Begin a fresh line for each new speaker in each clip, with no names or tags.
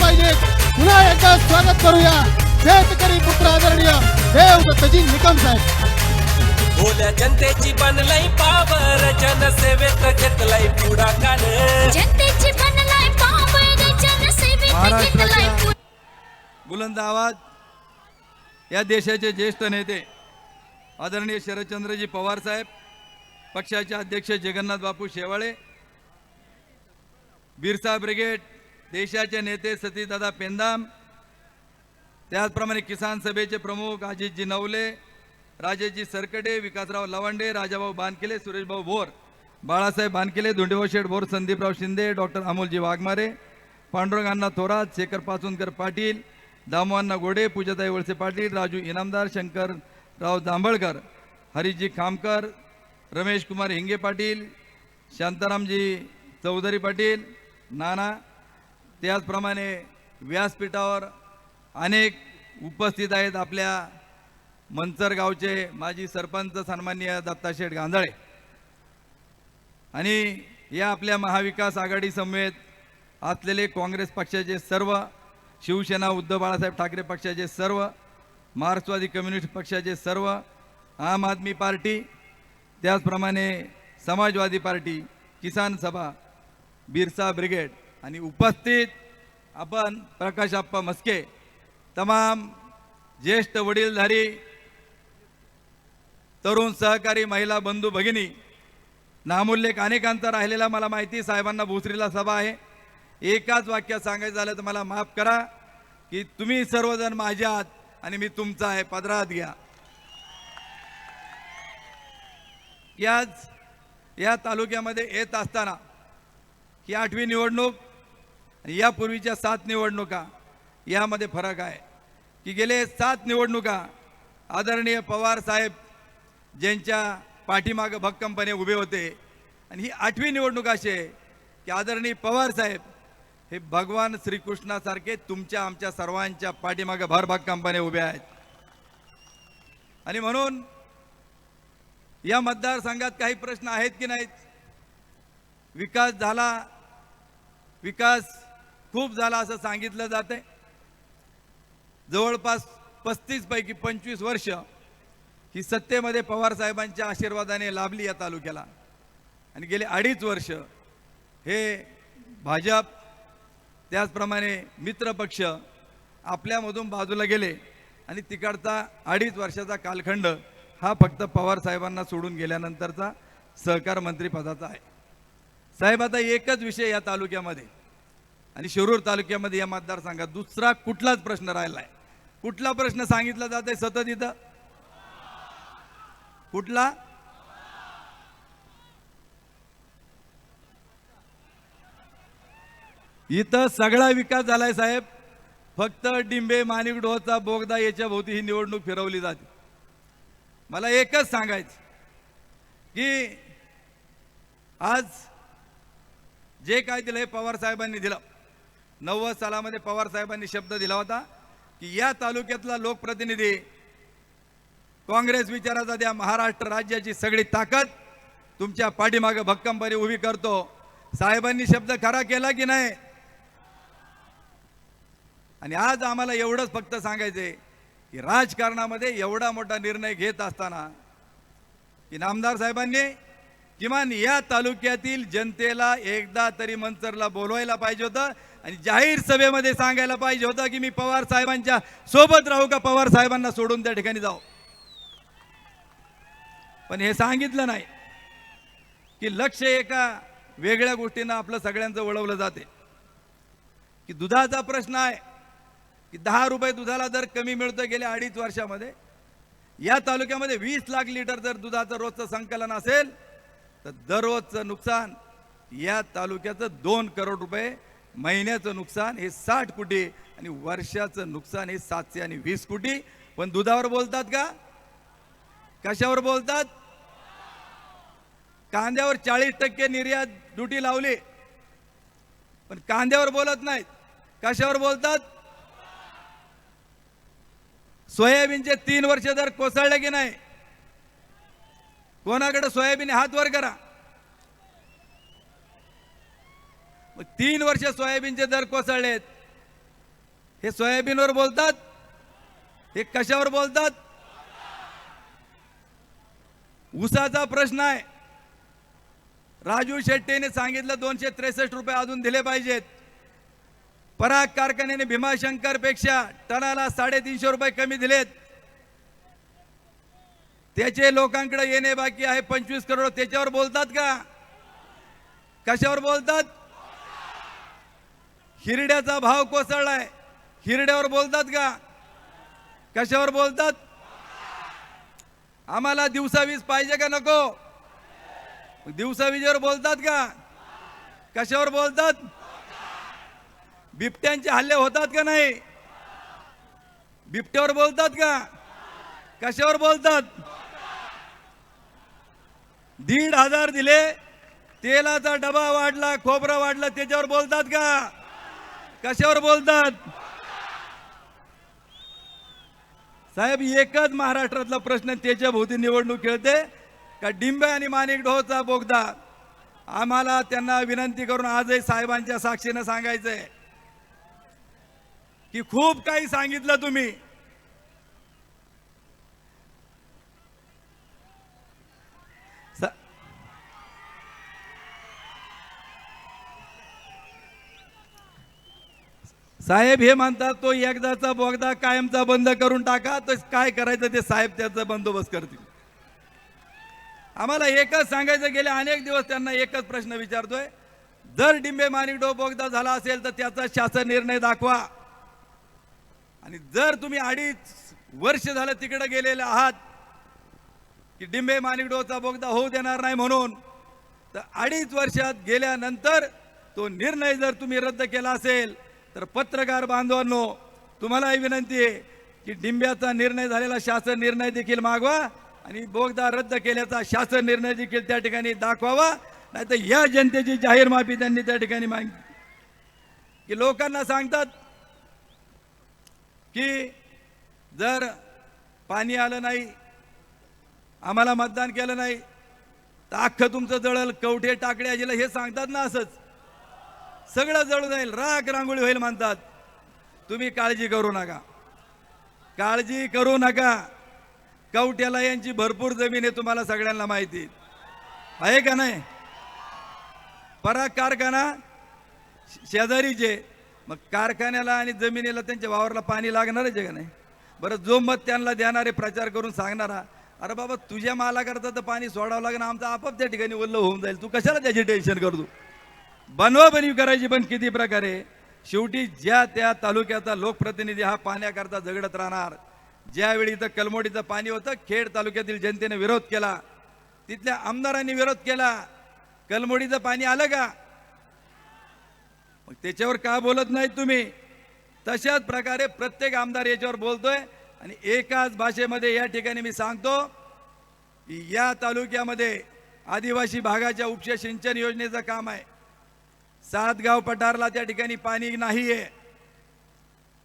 पाहिजे. पुन्हा एकदा स्वागत करूया. शेतकरी पुत्र आदरणीय देव निकम साहेब.
भोल्या जनतेची बनलय पावर जनसेवेत घेतलाय पुढाकार.
जनतेची बनलाय पावर जनसेवेत घेतलाय.
बुलंद आवाज या देशाचे ज्येष्ठ नेते आदरणीय शरदचंद्रजी पवार साहेब पक्षाचे अध्यक्ष जगन्नाथ बापू शेवाळे बिरसा ब्रिगेड देशाचे नेते सतीदादा पेंदाम त्याचप्रमाणे किसान सभेचे प्रमुख अजितजी नवले राजेशजी सरकडे विकासराव लवांडे राजाभाऊ बानकिले सुरेशभाऊ भोर बाळासाहेब बानकिले धुंडेभाऊ शेठ भोर संदीपराव शिंदे डॉक्टर अमोलजी वाघमारे पांडुरंगांना थोरात शेखर पाचुनकर पाटील दामोअण्णा गोडे पूजाताई वळसे पाटील राजू इनामदार शंकरराव जांभळकर हरिजी खामकर रमेश कुमार हिंगे पाटील शांतारामजी चौधरी पाटील नाना त्याचप्रमाणे व्यासपीठावर अनेक उपस्थित आहेत आपल्या मंचर गावचे माजी सरपंच सन्माननीय दत्ताशेठ गांधळे. आणि या आपल्या महाविकास आघाडी समवेत असलेले काँग्रेस पक्षाचे सर्व शिवसेना उद्धव बाळासाहेब ठाकरे पक्षाचे सर्व मार्क्सवादी कम्युनिस्ट पक्षाचे सर्व आम आदमी पार्टी त्याचप्रमाणे समाजवादी पार्टी किसान सभा बिरसा ब्रिगेड आणि उपस्थित आपण प्रकाश आप्पा मस्के तमाम ज्येष्ठ वडीलधारी तरुण सहकारी महिला बंधू भगिनी नामूल्यक अनेकांचा राहिलेला मला माहिती साहेबांना भोसरीला सभा आहे. एकाच वाक्यात सांगायचं झालं तर मला माफ करा की तुम्ही सर्वजण माझ्या आहात आणि मी तुमचा आहे पदरात घ्या. याच या तालुक्यामध्ये येत असताना ही आठवी निवडणूक यापूर्वीच्या सात निवडणुका यामध्ये फरक आहे. की गेले सात निवडणुका आदरणीय पवार साहेब ज्यांच्या पाठीमागं भक्कमपणे उभे होते आणि ही आठवी निवडणूक अशी आहे की आदरणीय पवार साहेब हे भगवान श्रीकृष्णासारखे तुमच्या आमच्या सर्वांच्या पाठीमागं भरभक्कमपणे उभे आहेत. आणि म्हणून या मतदारसंघात काही प्रश्न आहेत की नाहीत? विकास झाला विकास खूप झाला असं सांगितलं जाते जवळपास पस्तीस पैकी पंचवीस वर्ष ही सत्तेमध्ये पवार साहेबांच्या आशीर्वादाने लाभली या तालुक्याला. आणि गेले अडीच वर्ष हे भाजप त्याचप्रमाणे मित्रपक्ष आपल्यामधून बाजूला गेले आणि तिकडचा अडीच वर्षाचा कालखंड हा फक्त पवार साहेबांना सोडून गेल्यानंतरचा सहकार मंत्रीपदाचा आहे. साहेब आता एकच विषय या तालुक्यामध्ये. आणि शिरूर तालुक्यामध्ये या मतदारसंघात दुसरा कुठलाच प्रश्न राहिला आहे कुठला प्रश्न सांगितला जात आहे सतत इथं? कुठला? इथं सगळा विकास झालाय साहेब. फक्त डिंबे माणिकडोहचा बोगदा याच्या भोवती ही निवडणूक फिरवली जाते. मला एकच सांगायचं की आज जे काय दिलं हे पवार साहेबांनी दिलं. नव्वद सालामध्ये पवार साहेबांनी शब्द दिला होता की या तालुक्यातला लोकप्रतिनिधी काँग्रेस विचाराचा द्या महाराष्ट्र राज्याची सगळी ताकद तुमच्या पाठीमागे भक्कमपणे उभी करतो. साहेबांनी शब्द खरा केला की नाही? आणि आज आम्हाला एवढंच फक्त सांगायचंय की राजकारणामध्ये एवढा मोठा निर्णय घेत असताना की नामदार साहेबांनी किमान या तालुक्यातील जनतेला एकदा तरी मंचरला बोलवायला पाहिजे होतं. आणि जाहीर सभेमध्ये सांगायला पाहिजे होतं की मी पवार साहेबांच्या सोबत राहू का पवार साहेबांना सोडून त्या ठिकाणी जाऊ? पण हे सांगितलं नाही की लक्ष एका वेगळ्या गोष्टीनं आपलं सगळ्यांचं वळवलं जाते. की दुधाचा प्रश्न आहे की दहा रुपये दुधाला दर कमी मिळतो गेल्या अडीच वर्षामध्ये. या तालुक्यामध्ये वीस लाख लिटर जर दुधाचं रोजचं संकलन असेल तर दररोजचं नुकसान या तालुक्याचं दोन करोड रुपये महिन्याचं नुकसान हे साठ कोटी आणि वर्षाचं नुकसान हे सातशे आणि वीस कोटी. पण दुधावर बोलतात का? कशावर बोलतात? कांद्यावर चाळीस टक्के निर्यात ड्युटी लावली. पण कांद्यावर बोलत नाहीत. कशावर बोलतात? सोयाबीनचे तीन वर्ष जर कोसळले की नाही कोणाकडे सोयाबीन हात वर करा. मग तीन वर्ष सोयाबीनचे दर कोसळलेत. हे सोयाबीनवर बोलतात? हे कशावर बोलतात? ऊसाचा प्रश्न आहे. राजू शेट्टीने सांगितलं दोनशे त्रेसष्ट रुपये अजून दिले पाहिजेत. पराग कारखान्याने भीमाशंकरपेक्षा टनाला साडेतीनशे रुपये कमी दिलेत. त्याचे लोकांकडे येणे बाकी आहे. पंचवीस करोड त्याच्यावर बोलतात का? कशावर बोलतात? हिरड्याचा भाव कोसळलाय. हिरड्यावर बोलतात का? कशावर बोलतात? आम्हाला दिवसावीज पाहिजे का नको? दिवसावीजेवर बोलतात का? कशावर बोलतात? बिबट्यांचे हल्ले होतात का नाही? बिबट्यावर बोलतात का? कशावर बोलतात? दीड हजार दिले तेलाचा डबा वाढला खोबरा वाढलं त्याच्यावर बोलतात का? कशावर बोलतात? साहेब एकच महाराष्ट्रातला प्रश्न त्याच्या भोवती निवडणूक खेळते का डिंबे आणि माणिक ढोचा बोगदा? आम्हाला त्यांना विनंती करून आजही साहेबांच्या साक्षीनं सांगायचंय की खूप काही सांगितलं तुम्ही. साहेब हे म्हणतात तो एकदाचा बोगदा कायमचा बंद करून टाका तर काय करायचं ते साहेब त्याचा बंदोबस्त करतील. आम्हाला एकच सांगायचं गेले अनेक दिवस त्यांना एकच प्रश्न विचारतोय. जर डिंबे मानिकडो बोगदा झाला असेल तर त्याचा शासन निर्णय दाखवा. आणि जर तुम्ही अडीच वर्ष झालं तिकडे गेलेले आहात की डिंबे मानिकडोचा बोगदा होऊ देणार नाही म्हणून तर अडीच वर्षात गेल्यानंतर तो निर्णय जर तुम्ही रद्द केला असेल तर पत्रकार बांधवांनो तुम्हालाही विनंती आहे की डिंब्याचा निर्णय झालेला शासन निर्णय देखील मागवा आणि बोगदा रद्द केल्याचा शासन निर्णय देखील त्या ठिकाणी दाखवावा. नाही या जनतेची जाहीर माफी त्यांनी त्या ठिकाणी मागितली की लोकांना सांगतात की जर पाणी आलं नाही आम्हाला मतदान केलं नाही तर अख्खं तुमचं जळल कवठे टाकडे अजिला हे सांगतात ना असंच. सगळं जळून जाईल. राख रांगोळी होईल म्हणतात. तुम्ही काळजी करू नका. काळजी करू नका. कवट्याला यांची भरपूर जमीन आहे तुम्हाला सगळ्यांना माहिती आहे. का नाही? पराग कारखाना शेजारीचे मग कारखान्याला आणि जमिनीला त्यांच्या वावरला पाणी लागणारच आहे का नाही? बरं जो मत त्यांना देणारे प्रचार करून सांगणारा अरे बाबा तुझ्या मालाकरता तर पाणी सोडावं लागणार आमचं आपाप त्या ठिकाणी उल्लं होऊन जाईल. तू कशाला त्याची टेन्शन करतो? बनवाबनी करायची पण किती प्रकारे? शेवटी ज्या त्या तालुक्याचा लोकप्रतिनिधी हा पाण्याकरता झगडत राहणार. ज्यावेळी इथं कलमोडीचं पाणी होतं खेड तालुक्यातील जनतेने विरोध केला. तिथल्या आमदारांनी विरोध केला. कलमोडीचं पाणी आलं का? मग त्याच्यावर का बोलत नाही तुम्ही? तशाच प्रकारे प्रत्येक आमदार याच्यावर बोलतोय. आणि एकाच भाषेमध्ये या ठिकाणी मी सांगतो की या तालुक्यामध्ये आदिवासी भागाच्या उपशे सिंचन योजनेचं काम आहे. सातगाव पठारला त्या ठिकाणी पाणी नाहीये.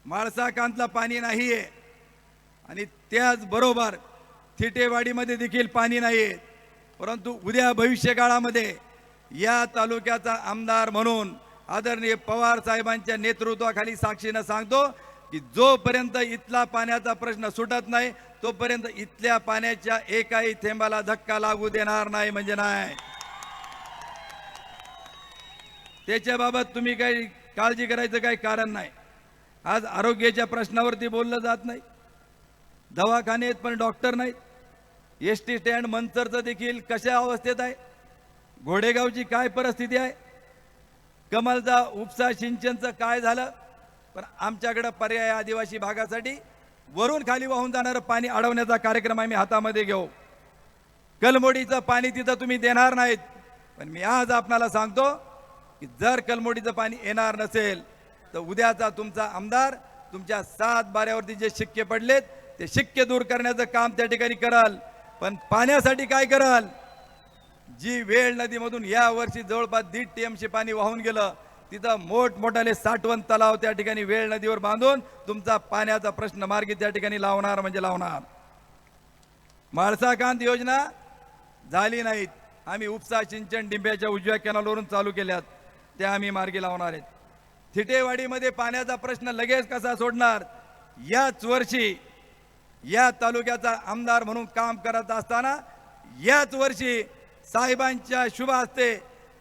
माळसाकांतला माळसा पाणी नाहीये. आणि त्याचबरोबर थिटेवाडीमध्ये देखील पाणी नाही परंतु उद्या भविष्यकाळामध्ये या तालुक्याचा आमदार म्हणून आदरणीय पवार साहेबांच्या नेतृत्वाखाली साक्षीनं सांगतो की जोपर्यंत इथला पाण्याचा प्रश्न सुटत नाही तोपर्यंत इथल्या पाण्याच्या एकाही थेंबाला धक्का लागू देणार नाही म्हणजे नाही. त्याच्याबाबत तुम्ही काही काळजी करायचं काही कारण नाही. आज आरोग्याच्या प्रश्नावरती बोललं जात नाही. दवाखाने आहेत पण डॉक्टर नाहीत. एस टी स्टँड मंचरचं देखील कशा अवस्थेत आहे? घोडेगावची काय परिस्थिती आहे? कमलचा उपसा सिंचनचं काय झालं? पण आमच्याकडं पर्याय आदिवासी भागासाठी. वरून खाली वाहून जाणारं पाणी अडवण्याचा कार्यक्रम आम्ही हातामध्ये घेऊ. कलमोडीचं पाणी तिथं तुम्ही देणार नाहीत. पण मी आज आपणाला सांगतो की जर कलमोडीचं पाणी येणार नसेल तर उद्याचा तुमचा आमदार तुमच्या सात बाऱ्यावरती जे शिक्के पडलेत ते शिक्के दूर करण्याचं काम त्या ठिकाणी कराल. पण पाण्यासाठी काय कराल? जी वेळ नदीमधून या वर्षी जवळपास दीड टीएमसी पाणी वाहून गेलं तिथं मोठमोठाले साठवण तलाव त्या ठिकाणी वेळ नदीवर बांधून तुमचा पाण्याचा प्रश्न मार्गी त्या ठिकाणी लावणार म्हणजे लावणार. म्हाळसाकांत योजना झाली नाहीत. आम्ही उपसा सिंचन डिंब्याच्या उजव्या कॅनलवरून चालू केल्यात. ते आम्ही मार्गी लावणार आहेत. थिटेवाडीमध्ये पाण्याचा प्रश्न लगेच कसा सोडणार? याच वर्षी या तालुक्याचा आमदार म्हणून काम करत असताना याच वर्षी साहेबांच्या शुभ हस्ते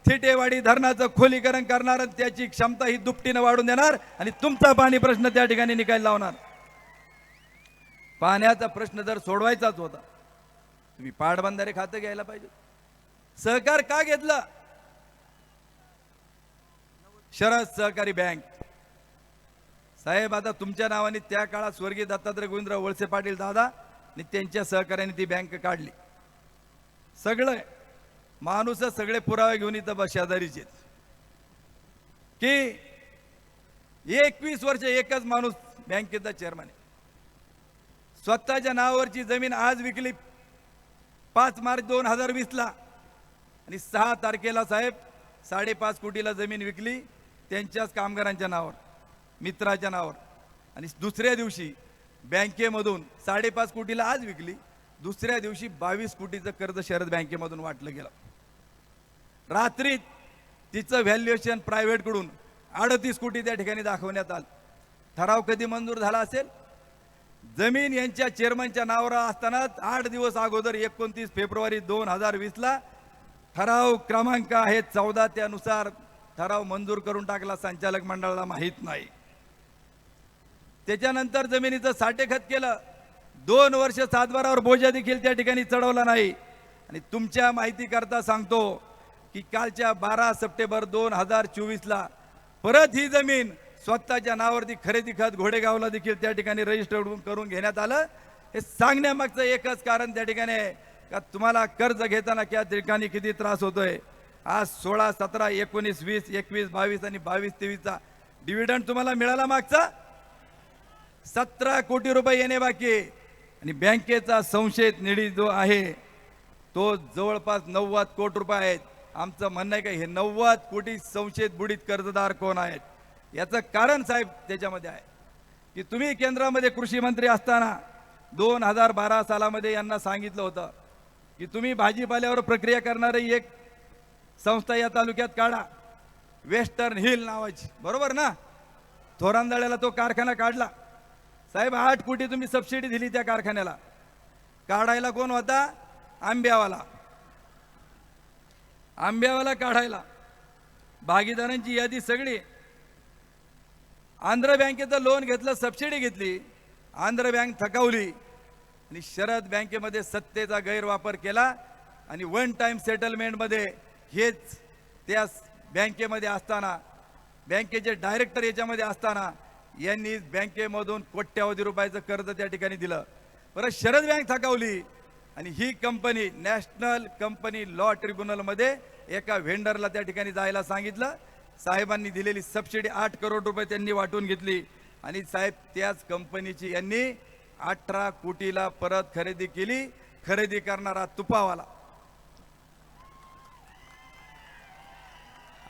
थिटेवाडी धरणाचं खोलीकरण करणार आणि त्याची क्षमता ही दुपटीनं वाढून देणार आणि तुमचा पाणी प्रश्न त्या ठिकाणी निकाल लावणार. पाण्याचा प्रश्न जर सोडवायचाच होता तुम्ही पाटबंधारे खातं घ्यायला पाहिजे. सहकार का घेतलं? शरद सहकारी बँक. साहेब आता तुमच्या नावाने त्या काळात स्वर्गीय दत्तात्रय गोविंदराव वळसे पाटील दादा आणि त्यांच्या सहकार्याने ती बँक काढली. सगळं माणूस सगळे पुरावे घेऊन इथं बस शेजारीचे की एकवीस वर्ष एकच माणूस बँकेचा चेअरमन आहे. स्वतःच्या नावावरची जमीन आज विकली. पाच मार्च दोन हजार वीसला. आणि सहा तारखेला साहेब साडेपाच कोटीला जमीन विकली. त्यांच्याच कामगारांच्या नावावर मित्राच्या नावावर. आणि दुसऱ्या दिवशी बँकेमधून साडेपाच कोटीला आज विकली. दुसऱ्या दिवशी बावीस कोटीचं कर्ज शरद बँकेमधून वाटलं गेलं. रात्रीत तिचं व्हॅल्युएशन प्रायव्हेटकडून अडतीस कोटी त्या ठिकाणी दाखवण्यात आलं. ठराव कधी मंजूर झाला असेल? जमीन यांच्या चेअरमनच्या नावावर असतानाच आठ दिवस अगोदर एकोणतीस फेब्रुवारी दोन हजार वीसला ठराव क्रमांक आहे चौदा त्यानुसार ठराव मंजूर करून टाकला संचालक मंडळाला माहीत नाही. त्याच्यानंतर जमिनीचं साठेखत केलं. दोन वर्ष सातबारावर बोजा देखील त्या ठिकाणी चढवला नाही. आणि तुमच्या माहिती करता सांगतो की कालच्या बारा सप्टेंबर दोन हजार चोवीसला परत ही जमीन स्वतःच्या नावावरती खरेदी खत घोडेगावला देखील त्या ठिकाणी रजिस्टर करून घेण्यात आलं. हे सांगण्यामागचं एकच कारण त्या ठिकाणी आहे का तुम्हाला कर्ज घेताना त्या ठिकाणी किती त्रास होतोय? आज सोळा सतरा एकोणीस वीस एकवीस बावीस आणि बावीस तेवीसचा डिव्हिडंड तुम्हाला मिळाला मागचा? सतरा कोटी रुपये येणे बाकी आणि बँकेचा संशयित निधी जो आहे तो जवळपास नव्वद कोटी रुपये आहेत. आमचं म्हणणं आहे का हे नव्वद कोटी संशयित बुडीत कर्जदार कोण आहेत? याचं कारण साहेब त्याच्यामध्ये आहे. की तुम्ही केंद्रामध्ये कृषी मंत्री असताना दोन हजार बारा सालामध्ये यांना सांगितलं होतं की तुम्ही भाजीपाल्यावर प्रक्रिया करणारे एक संस्था या तालुक्यात काढा. वेस्टर्न हिल नावाची. बरोबर ना? थोरांदळ्याला तो कारखाना काढला. साहेब आठ कोटी तुम्ही सबसिडी दिली त्या कारखान्याला. काढायला कोण होता? आंब्यावाला. आंब्यावाला काढायला. भागीदारांची यादी सगळी. आंध्र बँकेचं लोन घेतलं सबसिडी घेतली. आंध्र बँक थकावली. आणि शरद बँकेमध्ये सत्तेचा गैरवापर केला. आणि वन टाइम सेटलमेंटमध्ये हेच त्या बँकेमध्ये असताना बँकेचे डायरेक्टर याच्यामध्ये असताना यांनी बँकेमधून कोट्यावधी रुपयाचं कर्ज त्या ठिकाणी दिलं. परत शरद बँक थकावली आणि ही कंपनी नॅशनल कंपनी लॉ ट्रिब्युनलमध्ये एका व्हेंडरला त्या ठिकाणी जायला सांगितलं. साहेबांनी दिलेली सबसिडी आठ करोड रुपये त्यांनी वाटून घेतली आणि साहेब त्याच कंपनीची यांनी अठरा कोटीला परत खरेदी केली. खरेदी करणारा तुपावाला.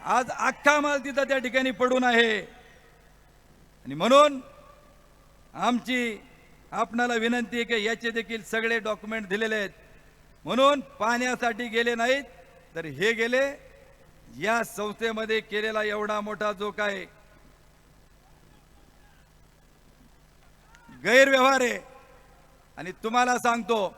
आज अख्खा माल तिथं त्या ठिकाणी पडून आहे. आणि म्हणून आमची आपणाला विनंती आहे की याचे देखील सगळे डॉक्युमेंट दिलेले आहेत. म्हणून पाण्यासाठी गेले नाहीत तर हे गेले. या संस्थेमध्ये केलेला एवढा मोठा जो काय गैरव्यवहार आहे. आणि तुम्हाला सांगतो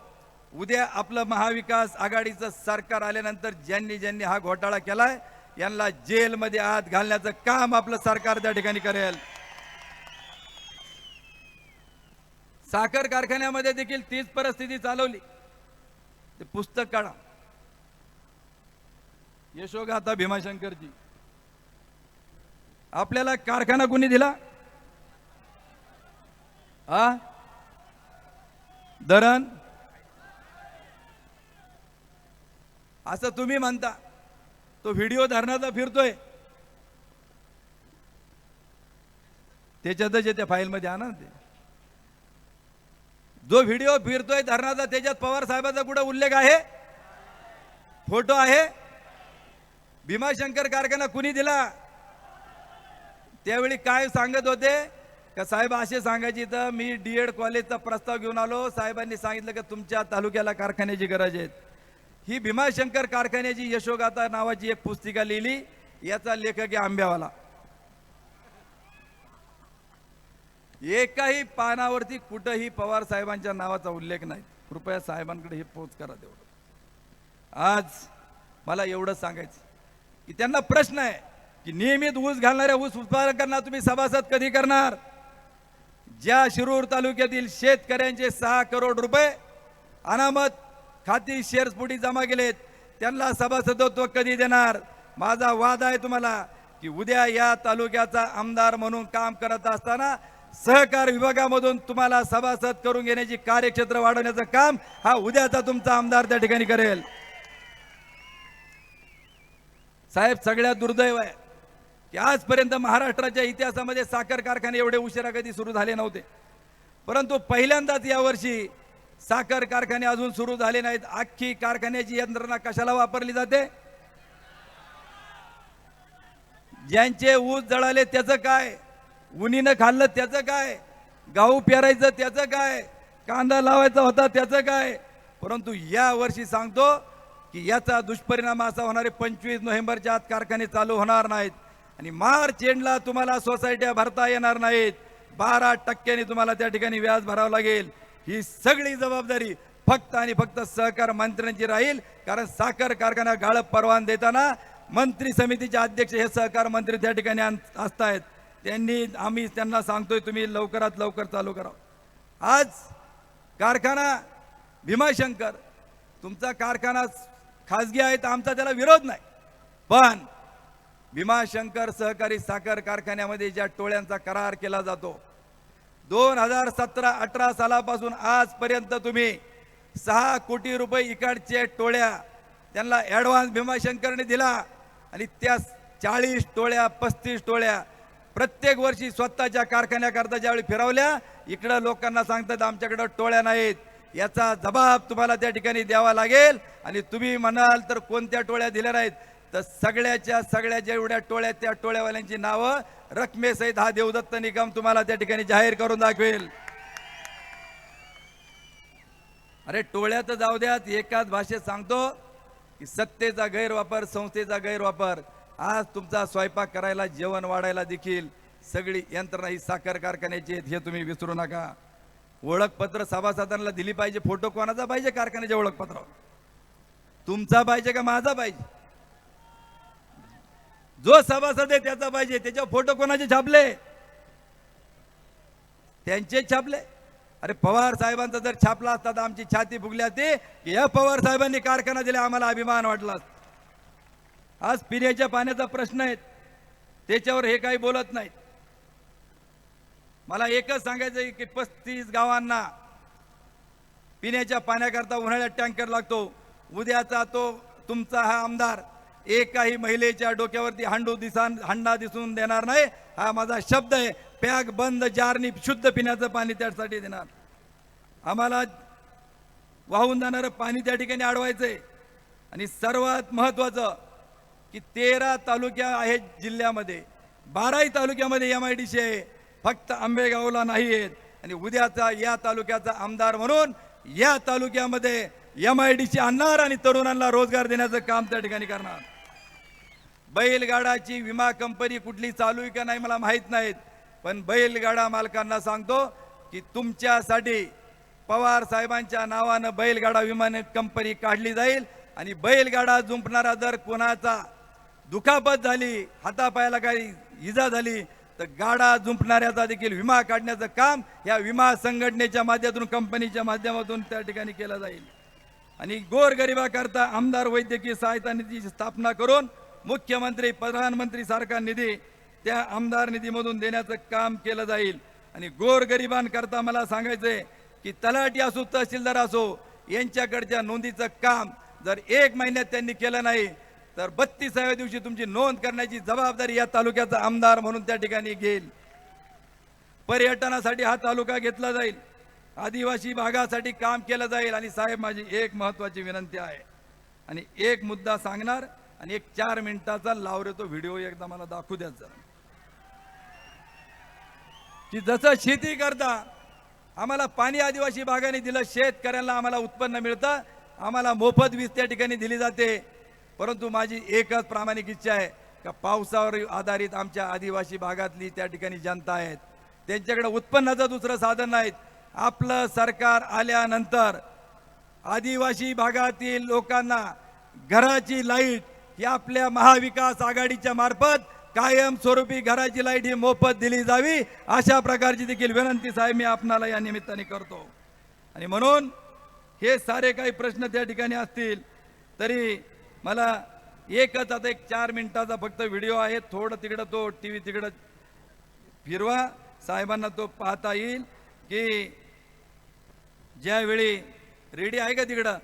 उद्या आपलं महाविकास आघाडीचं सरकार आल्यानंतर ज्यांनी ज्यांनी हा घोटाळा केलाय यांना जेलमध्ये आत घालण्याचं काम आपलं सरकार त्या ठिकाणी करेल. साखर कारखान्यामध्ये देखील तीच परिस्थिती चालवली. ते पुस्तक काढा. यशोगाथा भीमाशंकरजी. आपल्याला कारखाना कुणी दिला? हा धरण? असं तुम्ही म्हणता. तो व्हिडिओ धरणाचा फिरतोय. त्याच्यातच येते फाईलमध्ये आणा ना ते. जो व्हिडिओ फिरतोय धरणाचा त्याच्यात पवार साहेबाचा कुठं उल्लेख आहे? फोटो आहे. भीमाशंकर कारखाना कुणी दिला? त्यावेळी काय सांगत होते? का साहेब असे सांगायचे तर मी डी एड कॉलेजचा प्रस्ताव घेऊन आलो. साहेबांनी सांगितलं की तुमच्या तालुक्याला कारखान्याची गरज आहे. ही भीमाशंकर कारखान्याची यशोगाथा नावाची एक पुस्तिका लिहिली याचा लेखक आहे आंब्यावाला. एकाही पानावरती कुठंही पवार साहेबांच्या नावाचा उल्लेख नाही. कृपया साहेबांकडे हे पोच करा तेवढं. आज मला एवढं सांगायचं की त्यांना प्रश्न आहे की नियमित ऊस घालणाऱ्या ऊस उत्पादकांना तुम्ही सभासद कधी करणार? ज्या शिरूर तालुक्यातील शेतकऱ्यांचे सहा करोड रुपये अनामत खाती शेअर्सपोटी जमा केलेत. त्यांना सभासदत्व कधी देणार? माझा वाद आहे तुम्हाला की उद्या या तालुक्याचा आमदार म्हणून काम करत असताना सहकार विभागामधून तुम्हाला सभासद करून घेण्याची कार्यक्षेत्र वाढवण्याचं काम हा उद्याचा तुमचा आमदार त्या ठिकाणी करेल. साहेब सगळ्यात दुर्दैव आहे की आजपर्यंत महाराष्ट्राच्या इतिहासामध्ये साखर कारखाने एवढे उशिरा कधी सुरू झाले नव्हते. परंतु पहिल्यांदाच यावर्षी साखर कारखाने अजून सुरू झाले नाहीत. अख्खी कारखान्याची यंत्रणा कशाला वापरली जाते? ज्यांचे ऊस जळाले त्याचं काय? उन्हीनं खाल्लं त्याचं काय? गहू पेरायचं त्याचं काय? कांदा लावायचा होता त्याचं काय? परंतु या वर्षी सांगतो की याचा दुष्परिणाम असा होणारे पंचवीस नोव्हेंबरच्या आत कारखाने चालू होणार नाहीत. आणि मार्च एंडला तुम्हाला सोसायट्या भरता येणार नाहीत. बारा टक्क्याने तुम्हाला त्या ठिकाणी व्याज भरावं लागेल. ही सगळी जबाबदारी फक्त आणि फक्त सहकार मंत्र्यांची राहील. कारण साखर कारखाना गाळप परवान देताना मंत्री समितीचे अध्यक्ष हे सहकार मंत्री त्या ठिकाणी असतायत. त्यांनी आम्ही त्यांना सांगतोय तुम्ही लवकरात लवकर चालू करा. आज कारखाना भीमाशंकर तुमचा कारखाना खाजगी आहे तर आमचा त्याला विरोध नाही. पण भीमाशंकर सहकारी साखर कारखान्यामध्ये ज्या टोळ्यांचा करार केला जातो दोन हजार सतरा अठरा सालापासून आजपर्यंत तुम्ही सहा कोटी रुपये इकडचे टोळ्या त्यांना ॲडव्हान्स भीमाशंकरने दिला आणि त्या चाळीस टोळ्या पस्तीस टोळ्या प्रत्येक वर्षी स्वतःच्या कारखान्याकरता ज्यावेळी फिरवल्या इकडं लोकांना सांगतात आमच्याकडं टोळ्या नाहीत. याचा जबाब तुम्हाला त्या ठिकाणी द्यावा लागेल आणि तुम्ही म्हणाल तर कोणत्या टोळ्या दिल्या नाहीत? तर सगळ्याच्या सगळ्या जेवढ्या टोळ्या त्या टोळ्यावाल्यांची नावं रकमेसहित हा देवदत्त निगम तुम्हाला त्या ठिकाणी जाहीर करून दाखवेल. अरे टोळ्या तर जाऊ द्यात एकाच भाषेत सांगतो की सत्तेचा गैरवापर संस्थेचा गैरवापर. आज तुमचा स्वयंपाक करायला जेवण वाढायला देखील सगळी यंत्रणा ही साखर कारखान्याची आहेत हे तुम्ही विसरू नका. ओळखपत्र सभासदांना दिली पाहिजे फोटो कोणाचा पाहिजे कारखान्याचे ओळखपत्र तुमचा पाहिजे का माझा पाहिजे? जो सभासद आहे त्याचा पाहिजे. त्याच्यावर फोटो कोणाचे छापले? त्यांचे छापले. अरे पवार साहेबांचा जर छापला असता तर आमची छाती फुगली असती. की या पवार साहेबांनी कारखाना दिला आम्हाला अभिमान वाटला आज पिण्याच्या पाण्याचा प्रश्न आहे. त्याच्यावर हे काही बोलत नाहीत. मला एकच सांगायचं आहे की पस्तीस गावांना पिण्याच्या पाण्याकरता उन्हाळ्यात टँकर लागतो. उद्याचा तो तुमचा हा आमदार एकाही महिलेच्या डोक्यावरती हांडू दिसान हांडा दिसून देणार नाही. हा माझा शब्द आहे. पॅक बंद जारनी शुद्ध पिण्याचं पाणी त्यासाठी देणार. आम्हाला वाहून जाणारं पाणी त्या ठिकाणी अडवायचंय आणि सर्वात महत्वाचं की तेरा तालुक्या आहेत जिल्ह्यामध्ये. बाराही तालुक्यामध्ये एम आय डी सी आहे. फक्त आंबेगावला नाही आहेत. आणि उद्याचा या तालुक्याचा आमदार म्हणून या तालुक्यामध्ये एम आय डी सी आणणार आणि तरुणांना रोजगार देण्याचं काम त्या ठिकाणी करणार. बैलगाडाची विमा कंपनी कुठली चालू आहे का नाही मला माहीत नाहीत. पण बैलगाडा मालकांना सांगतो की तुमच्यासाठी पवार साहेबांच्या नावानं बैलगाडा विमा कंपनी काढली जाईल आणि बैलगाडा जुंपणारा जर कोणाचा दुखापत झाली हातापायाला काही इजा झाली तर गाडा जुंपणाऱ्याचा देखील विमा काढण्याचं काम या विमा संघटनेच्या माध्यमातून कंपनीच्या माध्यमातून त्या ठिकाणी केलं जाईल. आणि गोरगरिबाकरता आमदार वैद्यकीय सहायता निधीची स्थापना करून मुख्यमंत्री प्रधानमंत्री सारखा निधी त्या आमदार निधीमधून देण्याचं काम केलं जाईल. आणि गोरगरिबांकरता मला सांगायचंय की तलाठी असो तहसीलदार असो यांच्याकडच्या नोंदीचं काम जर एक महिन्यात त्यांनी केलं नाही तर बत्तीसाव्या दिवशी तुमची नोंद करण्याची जबाबदारी या तालुक्याचा आमदार म्हणून त्या ठिकाणी घेईल. पर्यटनासाठी हा तालुका घेतला जाईल. आदिवासी भागासाठी काम केलं जाईल. आणि साहेब माझी एक महत्वाची विनंती आहे. आणि एक मुद्दा सांगणार आणि एक चार मिनिटाचा लावरे तो व्हिडिओ एकदा मला दाखवू द्या जरा. की जसं शेती करता आम्हाला पाणी आदिवासी भागाने दिलं शेतकऱ्यांना आम्हाला उत्पन्न मिळतं आम्हाला मोफत वीज त्या ठिकाणी दिली जाते. परंतु माझी एकच प्रामाणिक इच्छा आहे का पावसावर आधारित आमच्या आदिवासी भागातली त्या ठिकाणी जनता आहेत. त्यांच्याकडे उत्पन्नाचं दुसरं साधन नाहीत. आपलं सरकार आल्यानंतर आदिवासी भागातील लोकांना घराची लाइट की आपल्या महाविकास आघाडीच्या मार्फत कायमस्वरूपी घराची लाइट ही मोफत दिली जावी अशा प्रकारची देखील विनंती साहेब मी आपणाला या निमित्ताने करतो. आणि म्हणून हे सारे काही प्रश्न त्या ठिकाणी असतील तरी मला एकच आता एक चार मिनिटाचा फक्त व्हिडिओ आहे थोडं तिकडं तो टी व्ही तिकडं फिरवा साहेबांना तो पाहता येईल की ज्यावेळी रेडी आहे का तिकडं?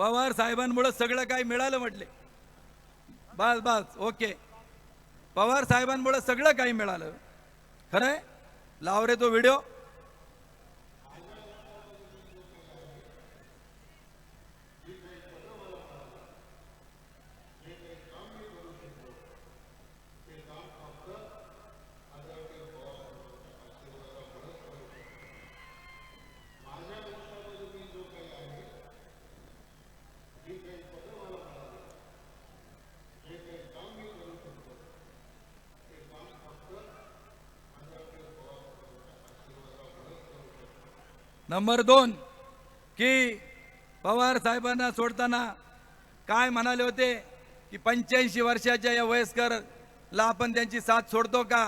पवार साहेबांमुळं सगळं काही मिळालं म्हटले. बस बस ओके. पवार साहेबांमुळं सगळं काही मिळालं. खरंय? लाव रे तो व्हिडिओ. नंबर दोन की पवार साहेबांना सोडताना काय म्हणाले होते की पंच्याऐंशी वर्षाच्या या वयस्करला आपण त्यांची साथ सोडतो का?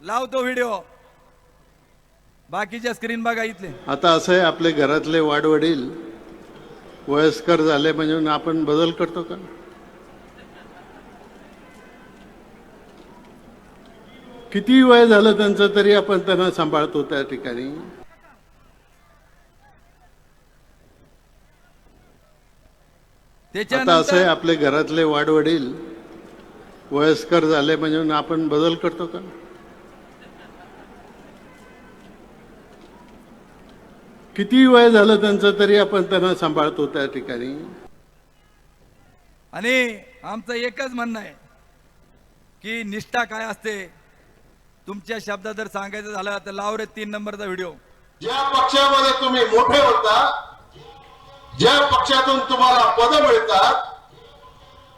लावतो व्हिडिओ. बाकीच्या स्क्रीन बघा इथले.
आता असं आहे आपले घरातले वाडवडील वयस्कर झाले म्हणजे आपण बदल करतो का? किती वय झालं त्यांचं तरी आपण त्यांना सांभाळतो त्या ठिकाणी. आता असं आहे आपले घरातले वाडवडील वयस्कर झाले म्हणजे आपण बदल करतो का? किती वय झालं त्यांचं तरी आपण त्यांना सांभाळतो त्या ठिकाणी?
आणि आमचं एकच म्हणणं आहे की निष्ठा काय असते? तुमच्या शब्दात जर सांगायचं झालं तर लाव रे तीन नंबरचा व्हिडिओ.
ज्या पक्षामध्ये तुम्ही मोठे होता ज्या पक्षातून तुम्हाला पद मिळतात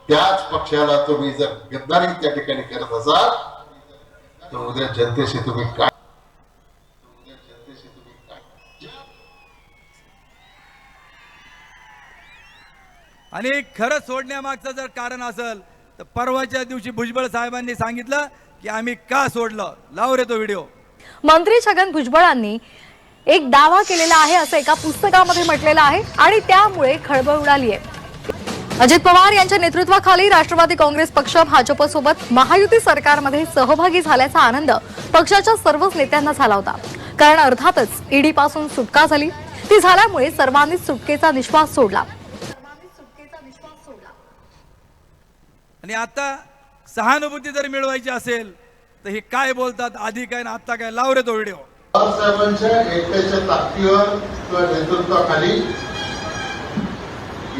त्याच पक्षाला तुम्ही जर गद्दारी त्या ठिकाणी करत असाल तर उद्या जनतेशी तुम्ही काय?
आणि खरं सोडण्यामागचं जर कारण असेल तर परवाच्या दिवशी भुजबळ साहेबांनी सांगितलं की आम्ही का सोडलं? लाव रे तो व्हिडिओ.
मंत्री छगन भुजबळांनी एक दावा केलेला आहे असं एका पुस्तकामध्ये म्हटलेलं आहे आणि त्यामुळे खळबळ उडाली आहे अजित पवार यांच्या नेतृत्वाखाली राष्ट्रवादी काँग्रेस पक्ष भाजपसोबत महायुती सरकारमध्ये सहभागी झाल्याचा आनंद पक्षाच्या सर्वच नेत्यांना झाला होता. कारण अर्थातच ईडी पासून सुटका झाली. ती झाल्यामुळे सर्वांनीच सुटकेचा निश्वास सोडला.
आणि आता सहानुभूती जर मिळवायची असेल तर हे काय बोलतात आधी काय ना आता काय? लाव रे तो व्हिडिओ.
बाबासाहेबांच्या एकट्याच्या ताकदीवर किंवा नेतृत्वाखाली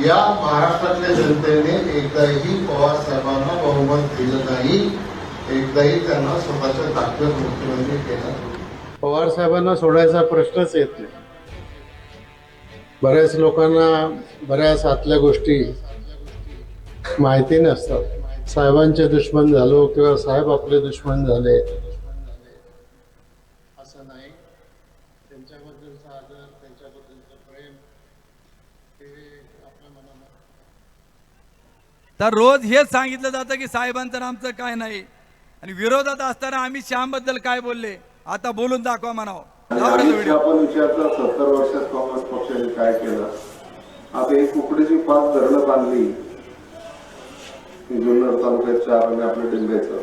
या महाराष्ट्रातल्या जनतेने एकदाही पवार साहेबांना बहुमत दिलं नाही. एकदाही त्यांना स्वतःच्या ताकदीवर मुख्यमंत्री केलं
पवार साहेबांना सोडायचा प्रश्नच येत नाही. बऱ्याच लोकांना बऱ्याच आतल्या गोष्टी माहिती नसतात. साहेबांचे दुश्मन झालो किंवा साहेब आपले दुश्मन झाले असं नाही त्यांच्याबद्दलचा आदर त्यांच्याबद्दलचं प्रेम हे आपल्या मनाला
तर रोज हेच सांगितलं जातं की साहेबांचं आमचं काय नाही. आणि विरोधात असताना आम्ही श्यामबद्दल काय बोलले आता बोलून दाखवा म्हणावं.
सत्तर वर्षात काँग्रेस पक्षाने काय केलं? आता ही कुकडीची पाच धरणं बांधली. जुन्नर तालुक्यात चार आणि आपल्या डिंब्याचं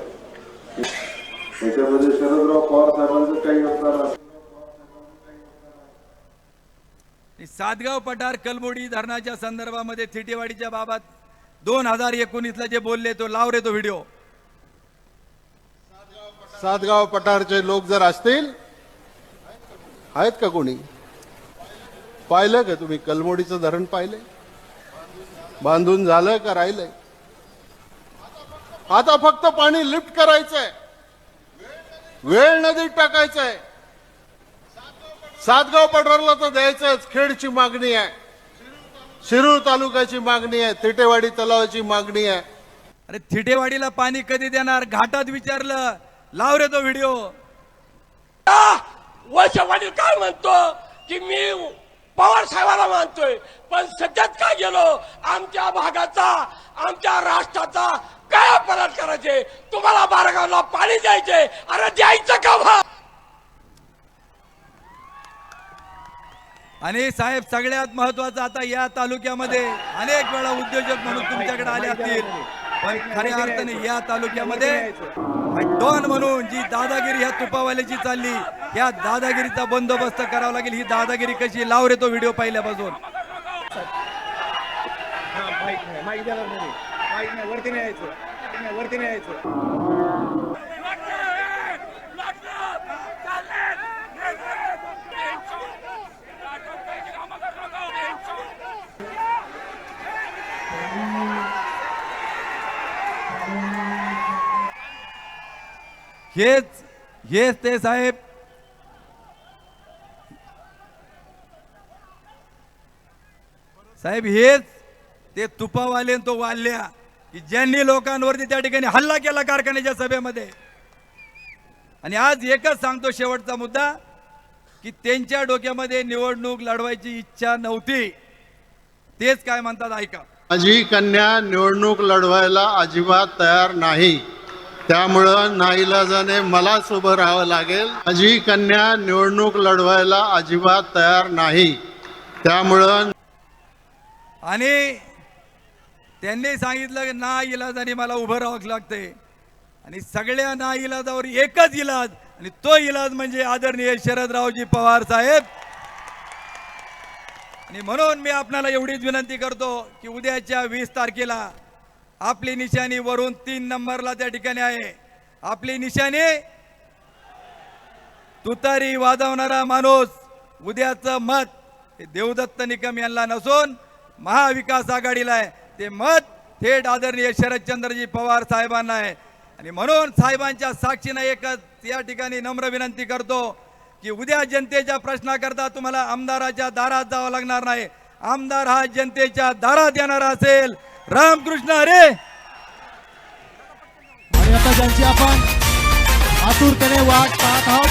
याच्यामध्ये शरदराव पवार साहेबांचं काही योगदान
सातगाव पठार कलमोडी धरणाच्या संदर्भामध्ये थिटेवाडीच्या बाबत दोन हजार एकोणीसला जे बोलले तो लाव रे तो व्हिडिओ.
सातगाव पठारचे लोक जर असतील आहेत का कोणी? पाहिलं का तुम्ही? कलमोडीचं धरण पाहिलंय? बांधून झालं का राहिलंय? आता फक्त पाणी लिफ्ट करायचंय. वेळ नदीत टाकायचंय. सातगाव पठारला तर द्यायचंच. खेडची मागणी आहे. शिरूर तालुक्याची मागणी आहे तिटेवाडी तलावाची मागणी आहे.
अरे थिटेवाडीला पाणी कधी देणार? घाटात विचारलं. लाव रे तो व्हिडिओ.
वर्षवाडी काय म्हणतो की मी पवार साहेबाला मानतोय पण सध्यात काय गेलो? आमच्या भागाचा आमच्या राष्ट्राचा काय अपराध करायचे? तुम्हाला बारगावला पाणी द्यायचे? अरे द्यायचं का भा
आणि साहेब सगळ्यात महत्वाचं आता या तालुक्यामध्ये अनेक वेळा उद्योजक म्हणून तुमच्याकडे आले असतील. पण खऱ्या अर्थाने या तालुक्यामध्ये डॉन म्हणून जी दादागिरी ह्या तुपावाल्याची चालली या दादागिरीचा बंदोबस्त करावा लागेल. ही दादागिरी कशी लाव रे तो व्हिडिओ पाहिल्या बाजून यायचं. वरती यायचं. हेच हेच ते साहेब. साहेब हेच ते तुपावाले तो वाल्या की ज्यांनी लोकांवरती त्या ठिकाणी हल्ला केला कारखान्याच्या सभेमध्ये. आणि आज एकच सांगतो शेवटचा मुद्दा की त्यांच्या डोक्यामध्ये निवडणूक लढवायची इच्छा नव्हती. तेच काय म्हणतात ऐका.
माझी कन्या निवडणूक लढवायला अजिबात तयार नाही. त्यामुळं नाईलाजाने मलाच उभं राहावं लागेल. माझी कन्या निवडणूक लढवायला अजिबात तयार नाही. त्यामुळं
आणि त्यांनी सांगितलं की ना इलाजाने मला उभं राहावं लागते. आणि सगळ्या ना इलाजावर एकच इलाज आणि तो इलाज म्हणजे आदरणीय शरदरावजी पवार साहेब. आणि म्हणून मी आपणाला एवढीच विनंती करतो की उद्याच्या वीस तारखेला आपली निशाणी वरून तीन नंबरला त्या ठिकाणी आहे. आपली निशाणी तुतारी वाजवणारा माणूस उद्याचं मत हे देवदत्त निकम यांना नसून महाविकास आघाडीला आहे. ते मत थेट आदरणीय शरदचंद्रजी पवार साहेबांना आहे. आणि म्हणून साहेबांच्या साक्षीनं एकच या ठिकाणी नम्र विनंती करतो की उद्या जनतेच्या प्रश्नाकरता तुम्हाला आमदाराच्या दारात जावं लागणार नाही. आमदार हा जनतेच्या दारात येणारा असेल. रामकृष्ण हरे
आणि आता ज्यांची आपण आतुरतेने वाट पाहत आहोत